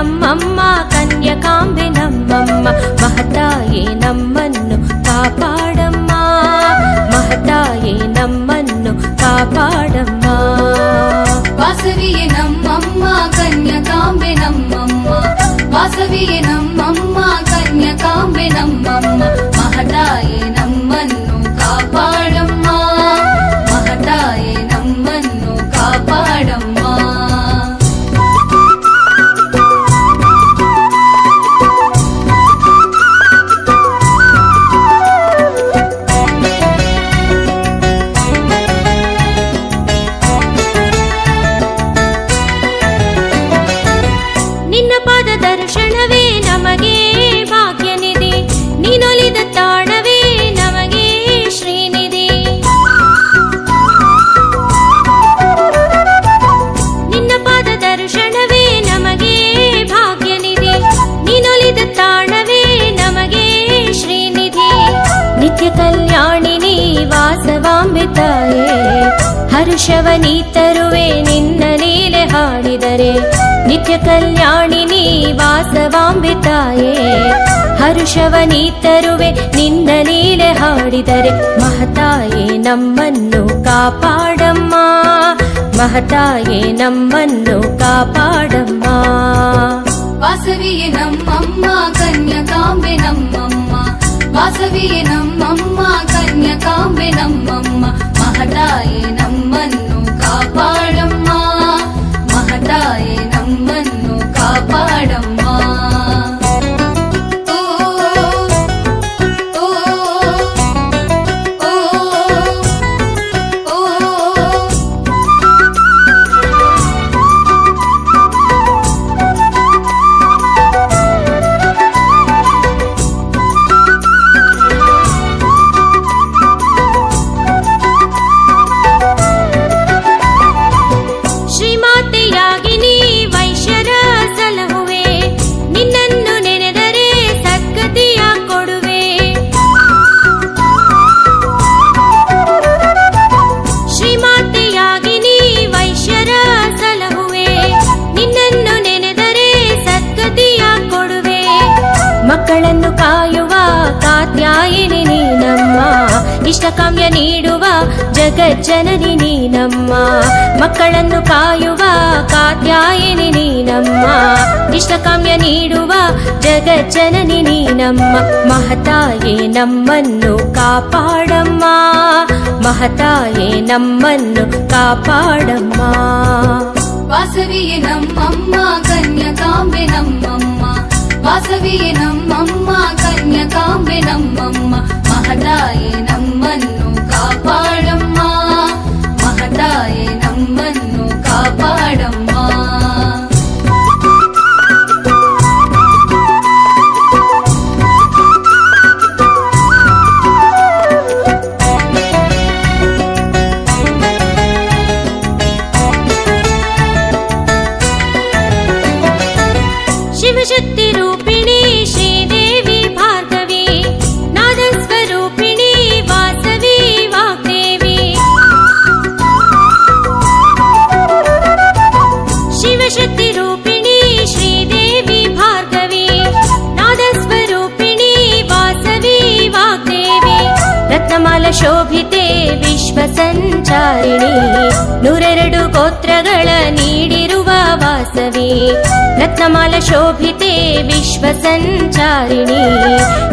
ನಮ್ಮಮ್ಮ, ಕನ್ಯಕಾಂಬೆ ನಮ್ಮಮ್ಮ, ಮಹತಾಯೇ ನಮ್ಮನ್ನು ಕಾಪಾಡಮ್ಮ, ಮಹತಾಯೇ ನಮ್ಮನ್ನು ಕಾಪಾಡಮ್ಮ. ವಾಸವಿಯೇ ನಮ್ಮಮ್ಮ, ಕನ್ಯಕಾಂಬೆ ನಮ್ಮಮ್ಮ, ವಾಸವಿಯೇ ನಮ್ಮಮ್ಮ, ಕನ್ಯಕಾಂಬೆ ನಮ್ಮಮ್ಮ ಹರ್ಷವನಿ ತರುವೆ ನಿನ್ನ ಲೀಲೆ ಹಾಡಿದರೆ. ನಿತ್ಯ ಕಲ್ಯಾಣಿನಿ ವಾಸವಾಂಬೆ ತಾಯೇ ನೀ ತರುವೆ ನಿನ್ನ ಲೀಲೆ ಹಾಡಿದರೆ. ಮಹತಾಯೇ ನಮ್ಮನ್ನು ಕಾಪಾಡಮ್ಮ. ಮಹತಾಯೇ ನಮ್ಮನ್ನು ಕಾಪಾಡಮ್ಮ. ವಾಸವಿಯೇ ನಮ್ಮಮ್ಮ, ಕನ್ಯಕಾಂಬೆ ನಮ್ಮಮ್ಮ. ವಾಸವಿಯೇ ನಮ್ಮಮ್ಮ, ಕನ್ಯಕಾಂಬೆ ನಮ್ಮಮ್ಮ. ಮಹತಾಯೇ ನಮ್ಮನ್ನು ಕಾಪಾಡಮ್ಮ ಇಷ್ಟಕಾಮ್ಯ ನೀಡುವ ಜಗಜ್ಜನನಿ ನೀನಮ್ಮ. ಮಕ್ಕಳನ್ನು ಕಾಯುವ ಕಾತ್ಯಾಯಿನಿ ನೀನಮ್ಮ. ಇಷ್ಟಕಾಮ್ಯ ನೀಡುವ ಜಗಜ್ಜನನಿ ನೀನಮ್ಮ. ಮಹತಾಯೇ ನಮ್ಮನ್ನು ಕಾಪಾಡಮ್ಮ. ಮಹತಾಯೇ ನಮ್ಮನ್ನು ಕಾಪಾಡಮ್ಮ. ವಾಸವಿಯೇ ನಮ್ಮಮ್ಮ, ಕನ್ಯಕಾಂಬೆ ನಮ್ಮಮ್ಮ. ವಾಸವಿಯೇ ನಮ್ಮಮ್ಮ ಕನ್ಯಕಾಂಬೆ ನಮ್ಮಮ್ಮ ಮಹತಾಯೇ ನಮ್ಮನ್ನು ಕಾಪಾಡಮ್ಮ ಮಹತಾಯೇ ನಮ್ಮನ್ನು ಕಾಪಾಡಮ್ಮ ಶಿವಶಕ್ತಿ ಶೋಭಿತೆ ವಿಶ್ವ ಸಂಚಾರಿಣಿ ನೂರೆರಡು ಗೋತ್ರಗಳ ನೀಡಿರುವ ವಾಸವಿ. ರತ್ನಮಾಲ ಶೋಭಿತೆ ವಿಶ್ವ ಸಂಚಾರಿಣಿ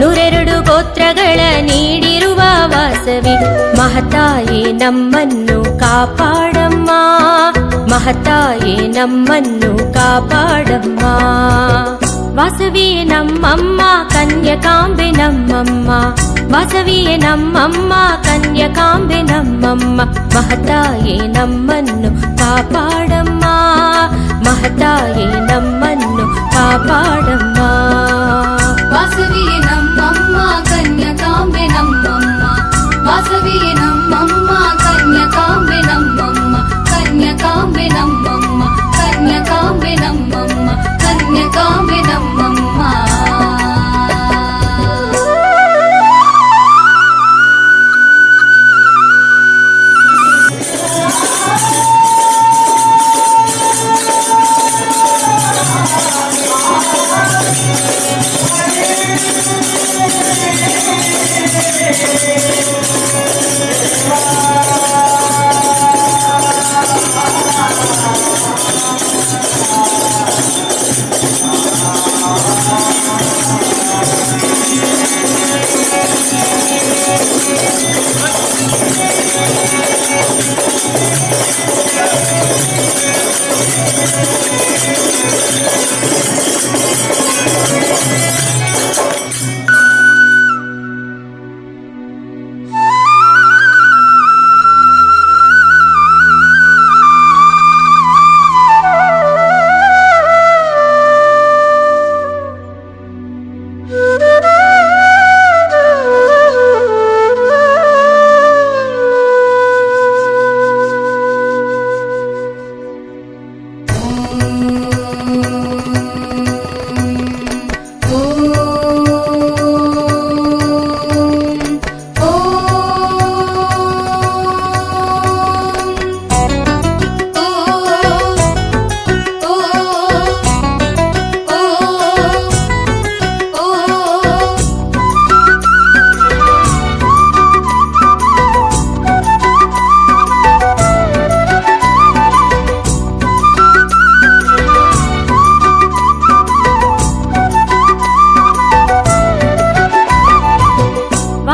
ನೂರೆರಡು ಗೋತ್ರಗಳ ನೀಡಿರುವ ವಾಸವಿ. ಮಹತಾಯಿ ನಮ್ಮನ್ನು ಕಾಪಾಡಮ್ಮ. ಮಹತಾಯಿ ನಮ್ಮನ್ನು ಕಾಪಾಡಮ್ಮ. ವಾಸವಿಯೇ ನಮ್ಮಮ್ಮ ಕನ್ಯಕಾಂಬೆ ನಮ್ಮಮ್ಮ ವಾಸವಿಯೇ ನಮ್ಮಮ್ಮ ಕನ್ಯಕಾಂಬೆ ನಮ್ಮಮ್ಮ ಮಹತಾಯೇ ನಮ್ಮನ್ನು ಕಾಪಾಡಮ್ಮ ಮಹತಾಯೇ ನಮ್ಮನ್ನು ಕಾಪಾಡಮ್ಮ ವಾಸವಿಯೇ ನಮ್ಮಮ್ಮ ಕನ್ಯಕಾಂಬೆ ನಮ್ಮಮ್ಮ ವಾಸವಿಯೇ ನಮ್ಮಮ್ಮ ಕನ್ಯಕಾಂಬೆ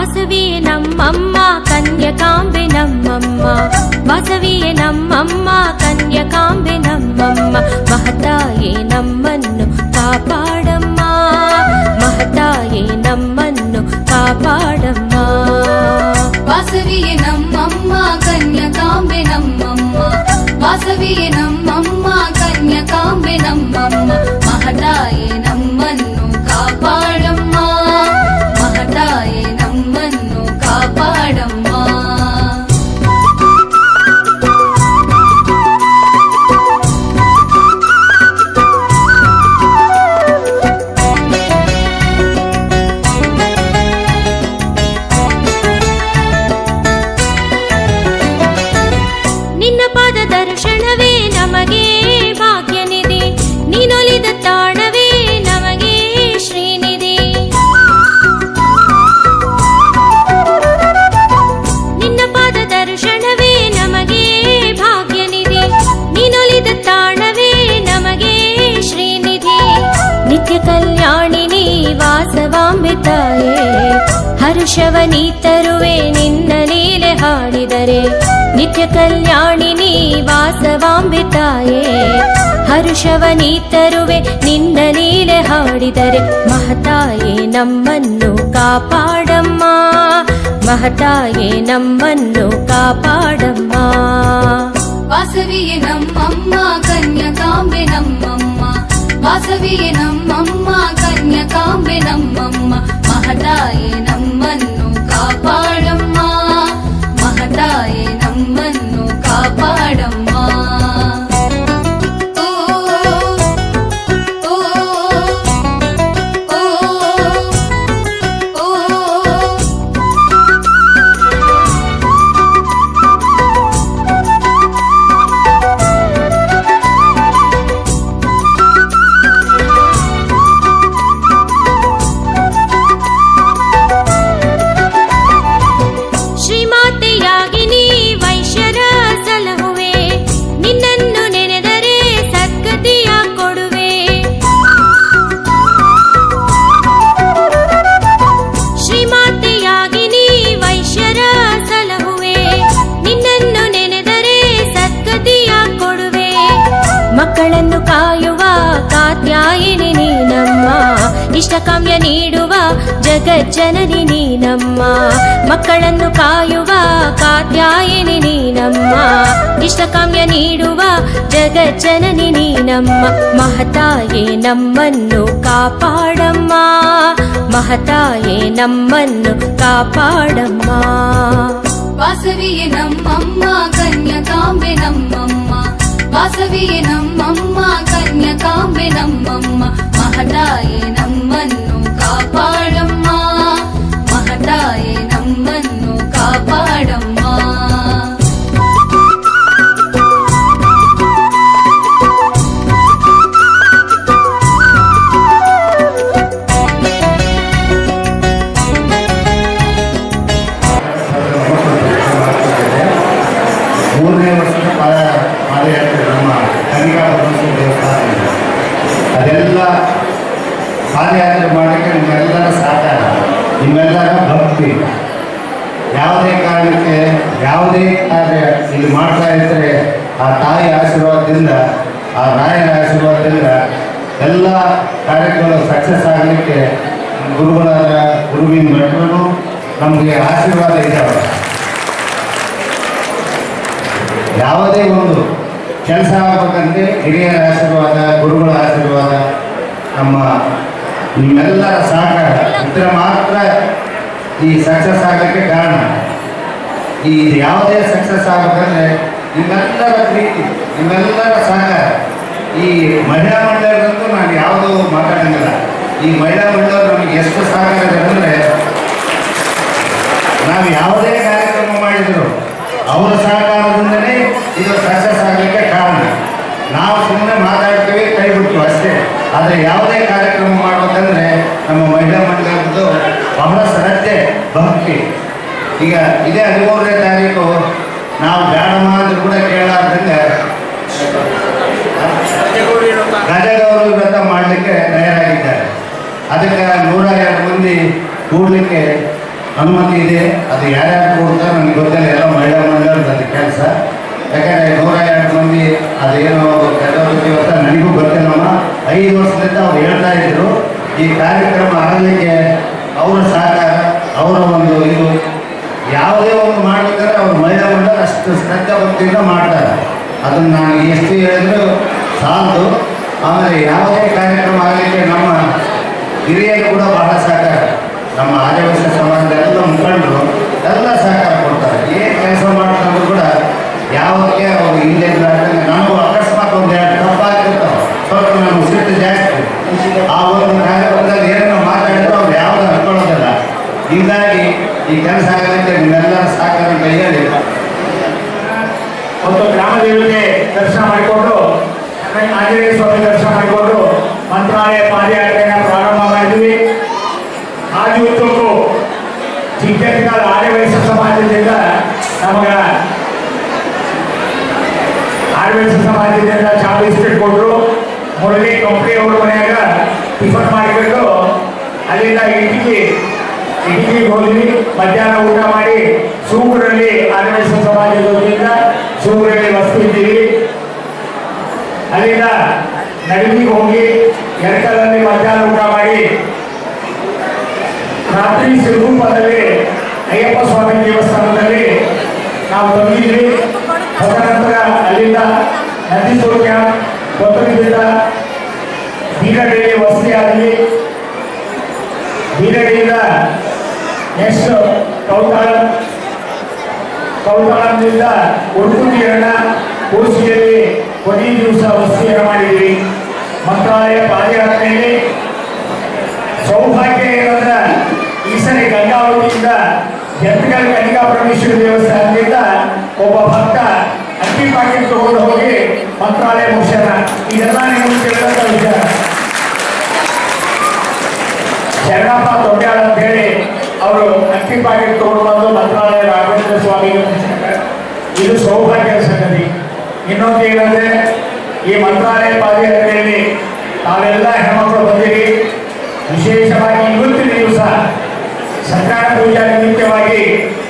ವಾಸವಿಯೇ ನಮ್ಮಮ್ಮ ಕನ್ಯಕಾಂಬೆ ನಮ್ಮಮ್ಮ ವಾಸವಿಯೇ ನಮ್ಮಮ್ಮ ಕನ್ಯಕಾಂಬೆ ನಮ್ಮಮ್ಮ ಮಹತಾಯೇ ನಮ್ಮನ್ನು ಕಾಪಾಡಮ್ಮ ಮಹತಾಯೇ ನಮ್ಮನ್ನು ಕಾಪಾಡಮ್ಮ ವಾಸವಿಯೇ ನಮ್ಮಮ್ಮ ಕನ್ಯಕಾಂಬೆ ನಮ್ಮಮ್ಮ ವಾಸವಿಯೇ ನಮ್ಮಮ್ಮ ಕನ್ಯಕಾಂಬೆ ನಮ್ಮಮ್ಮ ಹರ್ಷವ ನೀ ತರುವೆ ನಿನ್ನ ಲೀಲೆ ಹಾಡಿದರೆ. ನಿತ್ಯ ಕಲ್ಯಾಣಿನಿ ನೀ ತಾಯೇ ಹರುಷವ ನೀ ತರುವೆ ನಿನ್ನ ಲೀಲೆ ಹಾಡಿದರೆ. ಮಹತಾಯೇ ನಮ್ಮನ್ನು ಕಾಪಾಡಮ್ಮ. ಮಹತಾಯೇ ನಮ್ಮನ್ನು ಕಾಪಾಡಮ್ಮ. ವಾಸವಿಯೇ ನಮ್ಮಮ್ಮ, ಕನ್ಯಕಾಂಬೆ ನಮ್ಮಮ್ಮ. ವಾಸವಿಯೇ ನಮ್ಮಮ್ಮ, ಕನ್ಯಕಾಂಬೆ ನಮ್ಮಮ್ಮ. ಮಹತಾಯೇ ನಮ್ಮನ್ನು ಕಾಪಾಡಮ್ಮ ಮಹತಾಯೇ ನಮ್ಮನ್ನು ಕಾಪಾಡಮ್ಮ ಮಕ್ಕಳನ್ನು ಕಾಯುವ ಕಾತ್ಯಾಯಿನಿ ನೀನಮ್ಮ ಇಷ್ಟಕಾಮ್ಯ ನೀಡುವ ಜಗಜ್ಜನನಿ ನೀನಮ್ಮ ಮಕ್ಕಳನ್ನು ಕಾಯುವ ಕಾತ್ಯಾಯಿನಿ ನೀನಮ್ಮ ಇಷ್ಟಕಾಮ್ಯ ನೀಡುವ ಜಗಜ್ಜನನಿ ನೀನಮ್ಮ ಮಹತಾಯೇ ನಮ್ಮನ್ನು ಕಾಪಾಡಮ್ಮ ಮಹತಾಯೇ ನಮ್ಮನ್ನು ಕಾಪಾಡಮ್ಮ ವಾಸವಿಯೇ ನಮ್ಮಮ್ಮ ಕನ್ಯಕಾಂಬೆ ನಮ್ಮಮ್ಮ ವಾಸವಿಯೇ ನಮ್ಮಮ್ಮ ಕನ್ಯಕಾಂಬೆ ನಮ್ಮಮ್ಮ ಮಹತಾಯೇ ನಮ್ಮನ್ನು ಕಾಪಾಡಮ್ಮ ಗುರುಗಳ ಆಶೀರ್ವಾದ ನಮ್ಮ ನಿಮ್ಮೆಲ್ಲರ ಸಹಕಾರ. ಇದ್ರೆ ಮಾತ್ರ ಈ ಸಕ್ಸಸ್ ಆಗಲಿಕ್ಕೆ ಕಾರಣ. ಈ ಯಾವುದೇ ಸಕ್ಸಸ್ ಆಗಬೇಕಂದ್ರೆ ನಿಮ್ಮೆಲ್ಲರ ಪ್ರೀತಿ, ನಿಮ್ಮೆಲ್ಲರ ಸಹಕಾರ. ಈ ಮಹಿಳಾ ಮಂಡಳದಂತೂ ನಾನು ಯಾವುದೂ ಮಾತಾಡಂಗಿಲ್ಲ. ಈ ಮಹಿಳಾ ಮಂಡಳ ನಮಗೆ ಎಷ್ಟು ಸಹಕಾರ ಇದೆ ಅಂದರೆ ನಾವು ಯಾವುದೇ ಕಾರ್ಯಕ್ರಮ ಮಾಡಿದ್ರು, ಅವರ ಸಹಕಾರದಿಂದಲೇ ಇದು ಸಕ್ಸಸ್ ಆಗಲಿಕ್ಕೆ ಕಾರಣ. ನಾವು ಸುಮ್ಮನೆ ಮಾತಾಡ್ತೀವಿ, ಕೈ ಬಿಟ್ಟು ಅಷ್ಟೇ. ಆದರೆ ಯಾವುದೇ ಕಾರ್ಯಕ್ರಮ ಮಾಡಬೇಕಂದ್ರೆ ನಮ್ಮ ಮಹಿಳಾ ಮಂಡಲದ್ದು ಬಹಳ ಸರತ್ತೆ ಭಕ್ತಿ. ಈಗ ಇದೇ ಹದಿಮೂರನೇ ತಾರೀಕು, ನಾವು ಬೇಡಮ್ಮ ಅಂದ್ರೂ ಕೂಡ ಕೇಳಾರ್ದಂಗೆ ಗಜಗೌರಿ ವ್ರತ ಮಾಡಲಿಕ್ಕೆ ತಯಾರಾಗಿದ್ದಾರೆ. ಅದಕ್ಕೆ ನೂರ ಎರಡು ಮಂದಿ ಕೂಡಲಿಕ್ಕೆ ಅನುಮತಿ ಇದೆ. ಅದು ಯಾರ್ಯಾರು ಕೂಡ ನನಗೆ ಗೊತ್ತಿಲ್ಲ. ಎಲ್ಲ ಮಹಿಳಾ ಮಂಡಳದ ಕೆಲಸ. ಯಾಕಂದರೆ ನೂರ ಎರಡು ಮಂದಿ ಅದೇನೋ ಗಜಗೌರಿ ಅಂತ ನನಗೂ ಗೊತ್ತಿಲ್ಲಮ್ಮ. ಐದು ವರ್ಷದಿಂದ ಅವ್ರು ಹೇಳ್ತಾ ಇದ್ರು. ಈ ಕಾರ್ಯಕ್ರಮ ಆಗಲಿಕ್ಕೆ ಅವರ ಸಹಕಾರ, ಅವರ ಒಂದು ಇದು, ಯಾವುದೇ ಒಂದು ಮಾಡಬೇಕಾದ್ರೆ ಅವ್ರು ಮಹಿಳಾ ಅಷ್ಟು ಶ್ರದ್ಧಾ ಭಕ್ತಿಯಿಂದ ಮಾಡ್ತಾರೆ. ಅದನ್ನು ನಾನು ಎಷ್ಟು ಹೇಳಿದ್ರು ಸಾಲದು. ಆಮೇಲೆ ಯಾವುದೇ ಕಾರ್ಯಕ್ರಮ ಆಗಲಿಕ್ಕೆ ನಮ್ಮ ಹಿರಿಯರು ಕೂಡ ಬಹಳ ಸಹಕಾರ. ನಮ್ಮ ಆದಿವಾಸಿ ಸಮಾಜದ ಎಲ್ಲ ಮುಖಂಡರು ಎಲ್ಲ ಸಹಕಾರ ಕೊಡ್ತಾರೆ. ಏನು ಕೆಲಸ ಮಾಡ್ತಾರೆ ಕೂಡ ಯಾವುದಕ್ಕೆ ಅವರು ಹಿಂದೆ ಇರ್ಲಾರ್ದಂಗೆ ನನಗೂ ಅಕಸ್ಮಾತ್ ಒಂದು ಎರಡು ತಪ್ಪಾಗಿರ್ತಾವೆ. ಸ್ವಲ್ಪ ನಮ್ಮ ಸಿಟ್ಟು ಜಾಸ್ತಿ. ಆ ಒಂದು ಕಾರ್ಯಕ್ರಮದಲ್ಲಿ ಏನೋ ಮಾತಾಡಿದ್ರು ಅವ್ರು ಯಾವುದು ಅನ್ಕೊಳ್ಳೋದಿಲ್ಲ. ಹೀಗಾಗಿ ಈ ಕೆಲಸ ಆಗಲಿಕ್ಕೆ ನಿಮ್ಮೆಲ್ಲರ ಸಹಕಾರ ಕೈಯಲ್ಲಿ. ಒಂದು ಗ್ರಾಮ ದೇವತೆ ದರ್ಶನ ಮಾಡಿಕೊಂಡು, ಆಂಜನೇಯ ಸ್ವಾಮಿ ದರ್ಶನ ಮಾಡಿಕೊಂಡು, ಮಂತ್ರಾಲಯ ಪಾದಯಾತ್ರೆಯನ್ನು ಪ್ರಾರಂಭ ಮಾಡಿದ್ವಿ ಆದಿ ಉದ್ದಕ್ಕೂ ಚಿಕ್ಕಂದಿನ ಆದಿವಾಸಿ ಸಮಾಜದಿಂದ ನಮಗ ಆದಿವಾಸಿ ಸಮಾಜದಿಂದ ಚಾ ಬಿಸ್ಕೆಟ್ ಕೊಟ್ಟರು ಮುರಳಿ ಕಂಪ್ನಿ ಅವ್ರ ಮನೆಯಾಗ ಟಿಫನ್ ಮಾಡಿಬಿಟ್ಟು ಅಲ್ಲಿಂದ ಇಟ್ಟಿಗೆ ಇಟ್ಟಿಗೆ ಹೋಗಿ ಮಧ್ಯಾಹ್ನ ಊಟ ಮಾಡಿ ಸೂಗೂರಲ್ಲಿ ಆದಿವಾಸಿ ಸಮಾಜದ ವತಿಯಿಂದ ಸೂಗೂರಲ್ಲಿ ವಸ್ತಿದ್ದೀವಿ ಅಲ್ಲಿಂದ ನಡಿಗೆಗೆ ಹೋಗಿ ಎರಕಲಲ್ಲಿ ಮಧ್ಯಾಹ್ನ ಊಟ ಮಾಡಿ ರಾತ್ರಿ ಸಿರುಗುಪ್ಪದಲ್ಲಿ ಅಯ್ಯಪ್ಪ ಸ್ವಾಮಿ ದೇವಸ್ಥಾನದಲ್ಲಿ ನಾವು ತಂದಿದ್ವಿ ನಂದೀಶ್ವರ ಕ್ಯಾಂಪ್ ಕೊತ್ತೂರಿನಿಂದ ಬೀರಡಿಯಲ್ಲಿ ವಸತಿ ಆಗಲಿ. ಬೀರಡಿಯಿಂದ ನೆಕ್ಸ್ಟ್ ಕೌತಾಳ ಕೌತಾಳದಿಂದ ಅಣ್ಣ ಕೋಸಿಯಲ್ಲಿ ಕೊನೆಯ ದಿವಸ ವಸತಿಯನ್ನು ಮಾಡಿದ್ವಿ ಮಂತ್ರಾಲಯ ಪಾದಯಾತ್ರೆಯಲ್ಲಿ ಸೌಭಾಗ್ಯ ಏನಂದ್ರೆ ಈ ಸರಿ ಗಂಗಾವತಿಯಿಂದ ಎತ್ತಗಲ್ ಕನಿಕಾ ಪರಮೇಶ್ವರಿ ದೇವಸ್ಥಾನದಿಂದ ಒಬ್ಬ ಭಕ್ತ ಅಕ್ಕಿ ಪ್ಯಾಕೆಟ್ ತಗೊಂಡು ಹೋಗಿ ಮಂತ್ರಾಲಯ ಮುಖ್ಯರ ಇದೆಲ್ಲ ನೀವು ಕೇಳಿದಂತ ವಿಚಾರ ಶರಣಪ್ಪ ದೊಡ್ಡಾಳ ಅಂತ ಹೇಳಿ ಅವರು ಅಕ್ಕಿ ಪ್ಯಾಕೆಟ್ ತಗೊಂಡು ಬಂದು ಮಂತ್ರಾಲಯ ರಾಘವೇಂದ್ರ ಸ್ವಾಮಿ. ಇದು ಸೌಭಾಗ್ಯದ ಸಂಗತಿ. ಇನ್ನೊಂದು ಏನಂದ್ರೆ, ಈ ಮಂತ್ರಾಲಯ ಪಾದಯಾತ್ರೆಯಲ್ಲಿ ತಾವೆಲ್ಲ ಹೆಣ್ಮಕ್ಳು ಬಂದಿರಿ. ವಿಶೇಷವಾಗಿ ಇವತ್ತಿನ ದಿವಸ ಸರ್ಕಾರ ಪೂಜಾ ನಿಮಿತ್ತವಾಗಿ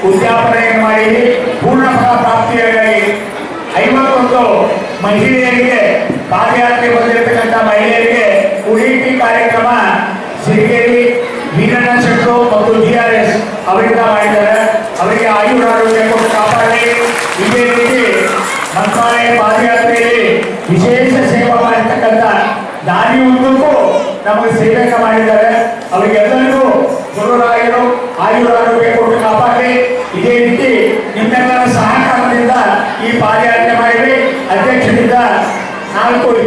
ಉದ್ಯಾಪನೆಯನ್ನು ಮಾಡಿ ಪೂರ್ಣ ಫಲ ಪ್ರಾಪ್ತಿಯಾಗಿ ಮಹಿಳೆಯರಿಗೆ ಪಾದಯಾತ್ರೆ ಬಂದಿರತಕ್ಕಂಥ ಮಹಿಳೆಯರಿಗೆ ಉಡುಪಿ ಕಾರ್ಯಕ್ರಮ ಸಿರಿಗೇರಿ ವೀರಣ್ಣ ಶೆಟ್ಟರು ಅವರಿಂದ ಮಾಡಿದ್ದಾರೆ. ಅವರಿಗೆ ಆಯುರ ಆರೋಗ್ಯ ಕೊಟ್ಟು ಕಾಪಾಡಿ. ಇದೇ ರೀತಿ ಮಂತ್ರಾಲಯ ಪಾದಯಾತ್ರೆಯಲ್ಲಿ ವಿಶೇಷ ಸೇವೆ ಮಾಡಿರ್ತಕ್ಕಂಥ ದಾರಿ ಉದ್ದಕ್ಕೂ ನಮಗೆ ಸೇವೆ ಮಾಡಿದ್ದಾರೆ. ಅವರಿಗೆಲ್ಲರಿಗೂ ಗುರುರಾಯರು ಆಯುರ ಆರೋಗ್ಯ ஆட்கொள்